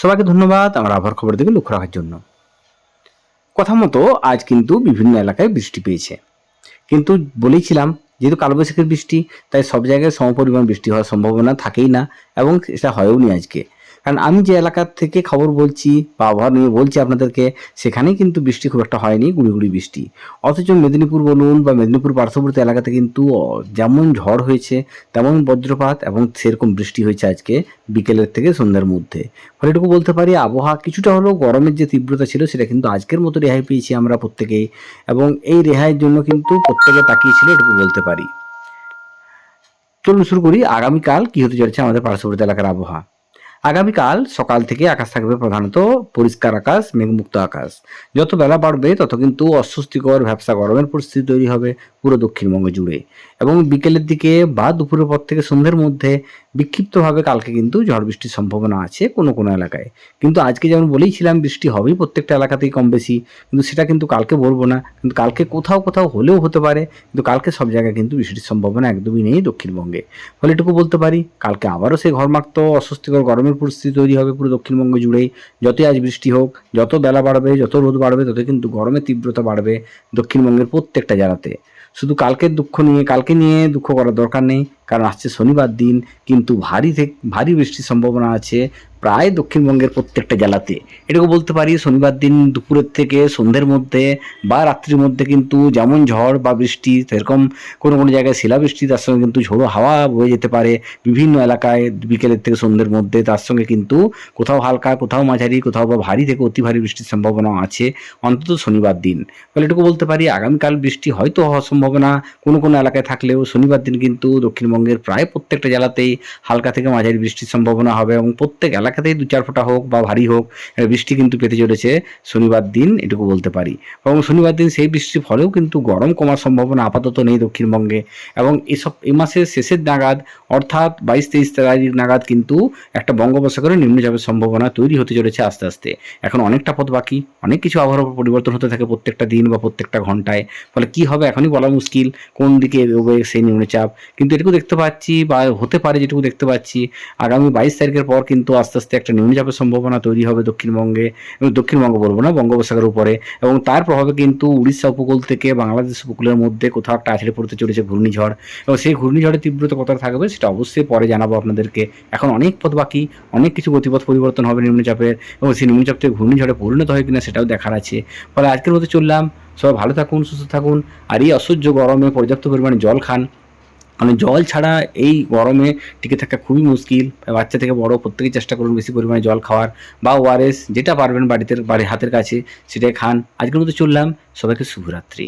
সবাইকে ধন্যবাদ আমার আবহাওয়ার খবর দিকে লক্ষ্য রাখার জন্য। কথা মতো আজ কিন্তু বিভিন্ন এলাকায় বৃষ্টি পেয়েছে। কিন্তু বলেইছিলাম, যেহেতু কালবৈশাখীর বৃষ্টি, তাই সব জায়গায় সমপরিমাণ বৃষ্টি হওয়ার সম্ভাবনা থাকেই না এবং সেটা হয়ওনি আজকে। কারণ আমি যে এলাকার থেকে খবর বলছি বা আবহাওয়া নিয়ে বলছি আপনাদেরকে, সেখানেই কিন্তু বৃষ্টি খুব একটা হয়নি, গুড়ি বৃষ্টি। অথচ মেদিনীপুর বলুন বা মেদিনীপুর পার্শ্ববর্তী এলাকাতে কিন্তু যেমন ঝড় হয়েছে, তেমন বজ্রপাত এবং সেরকম বৃষ্টি হয়েছে আজকে বিকেলের থেকে সন্ধ্যার মধ্যে। ফলে এটুকু বলতে পারি, আবহাওয়া কিছুটা হলেও গরমের যে তীব্রতা ছিল, সেটা কিন্তু আজকের মতো রেহাই পেয়েছি আমরা প্রত্যেকেই এবং এই রেহাইয়ের জন্য কিন্তু প্রত্যেকে তাকিয়েছিল এটুকু বলতে পারি। চলুন শুরু করি, আগামীকাল কি হতে চলেছে আমাদের পার্শ্ববর্তী এলাকার আবহাওয়া? আগামীকাল সকাল থেকে আকাশ থাকবে প্রধানত পরিষ্কার আকাশ, মেঘমুক্ত আকাশ। যত বেলা বাড়বে, তত কিন্তু অস্বস্তিকর ভ্যাবসা গরমের পরিস্থিতি তৈরি হবে পুরো দক্ষিণবঙ্গ জুড়ে। এবং বিকেলের দিকে বা দুপুরের পর থেকে সন্ধ্যের মধ্যে বিক্ষিপ্তভাবে কালকে কিন্তু ঝড় বৃষ্টির সম্ভাবনা আছে কোনো কোনো এলাকায়। কিন্তু আজকে যেমন বলেইছিলাম, বৃষ্টি হবেই প্রত্যেকটা এলাকাতেই কম বেশি কিন্তু সেটা কিন্তু কালকে বলব না। কিন্তু কালকে কোথাও কোথাও হলেও হতে পারে। কিন্তু কালকে সব জায়গায় কিন্তু বৃষ্টির সম্ভাবনা একদমই নেই দক্ষিণবঙ্গে। ফলে এটুকু বলতে পারি, কালকে আবারও সেই ঘরমাক্ত অস্বস্তিকর গরমের পরিস্থিতি তৈরি হবে পুরো দক্ষিণবঙ্গ জুড়েই। যতই আজ বৃষ্টি হোক, যত বেলা বাড়বে, যত রোদ বাড়বে তত কিন্তু গরমের তীব্রতা বাড়বে দক্ষিণবঙ্গের প্রত্যেকটা জেলাতে। শুধু কালকের দুঃখ নিয়ে, কালকে নিয়ে দুঃখ করার দরকার নেই। কারণ আসছে শনিবার দিন, কিন্তু ভারী থেকে ভারী বৃষ্টির সম্ভাবনা আছে প্রায় দক্ষিণবঙ্গের প্রত্যেকটা জেলাতে। এটুকু বলতে পারি, শনিবার দিন দুপুরের থেকে সন্ধ্যের মধ্যে বা রাত্রির মধ্যে কিন্তু যেমন ঝড় বা বৃষ্টি, সেরকম কোনো কোনো জায়গায় শিলাবৃষ্টি, তার সঙ্গে কিন্তু ঝোড়ো হাওয়া বয়ে যেতে পারে। বিভিন্ন এলাকায় বিকেলের থেকে সন্ধ্যের মধ্যে তার সঙ্গে কিন্তু কোথাও হালকা, কোথাও মাঝারি, কোথাও বা ভারী থেকে অতি ভারী বৃষ্টির সম্ভাবনা আছে অন্তত শনিবার দিন। ফলে এটুকু বলতে পারি, আগামীকাল বৃষ্টি হয়তো হওয়ার সম্ভাবনা কোনো কোনো এলাকায় থাকলেও শনিবার দিন কিন্তু দক্ষিণবঙ্গের প্রায় প্রত্যেকটা জেলাতেই হালকা থেকে মাঝারি বৃষ্টির সম্ভাবনা হবে এবং প্রত্যেক এলাকাতেই দু চার ফোঁটা হোক বা ভারী হোক বৃষ্টি কিন্তু পেতে চলেছে শনিবার দিন এটুকু বলতে পারি। এবং শনিবার দিন সেই বৃষ্টির ফলেও কিন্তু গরম কমার সম্ভাবনা আপাতত নেই দক্ষিণবঙ্গে। এবং এসব এই মাসের শেষের নাগাদ অর্থাৎ বাইশ তেইশ তারিখ নাগাদ কিন্তু একটা বঙ্গোপসাগরে নিম্নচাপের সম্ভাবনা তৈরি হতে চলেছে আস্তে আস্তে। এখন অনেকটা পথ বাকি, অনেক কিছু আবহাওয়ার পরিবর্তন হতে থাকে প্রত্যেকটা দিন বা প্রত্যেকটা ঘন্টায়। ফলে কি হবে এখনই বলা মুশকিল, কোন দিকে এগোবে সেই নিম্নচাপ। কিন্তু এটুকু দেখতে পাচ্ছি বা হতে পারে যেটুকু দেখতে পাচ্ছি। আগামী বাইশ তারিখের পর কিন্তু আস্তে আস্তে একটা নিম্নচাপের সম্ভাবনা তৈরি হবে দক্ষিণবঙ্গে, এবং দক্ষিণবঙ্গ বলব না, বঙ্গোপসাগরের উপরে। এবং তার প্রভাবে কিন্তু উড়িষ্যা উপকূল থেকে বাংলাদেশ উপকূলের মধ্যে কোথাও একটা আছড়ে পড়তে চলেছে ঘূর্ণিঝড়। এবং সেই ঘূর্ণিঝড়ের তীব্রতা কতটা থাকবে সেটা অবশ্যই পরে জানাব আপনাদেরকে। এখন অনেক পথ বাকি, অনেক কিছু গতিপথ পরিবর্তন হবে নিম্নচাপের এবং সেই নিম্নচাপ থেকে ঘূর্ণিঝড়ে পরিণত হয় কিনা সেটাও দেখার আছে। ফলে আজকের মতো চললাম, সবাই ভালো থাকুন, সুস্থ থাকুন, আর এই অসহ্য গরমে পর্যাপ্ত পরিমাণে জল খান। মানে জল ছাড়া এই গরমে টিকে থাকা খুবই মুশকিল। বাচ্চা থেকে বড় প্রত্যেকেই চেষ্টা করুন বেশি পরিমাণে জল খাওয়ার। বা ওআরএস যেটা পারবেন বাড়িতে বাড়ির হাতের কাছে, সেটাই খান। আজকের মতো চললাম। সবাইকে শুভরাত্রি।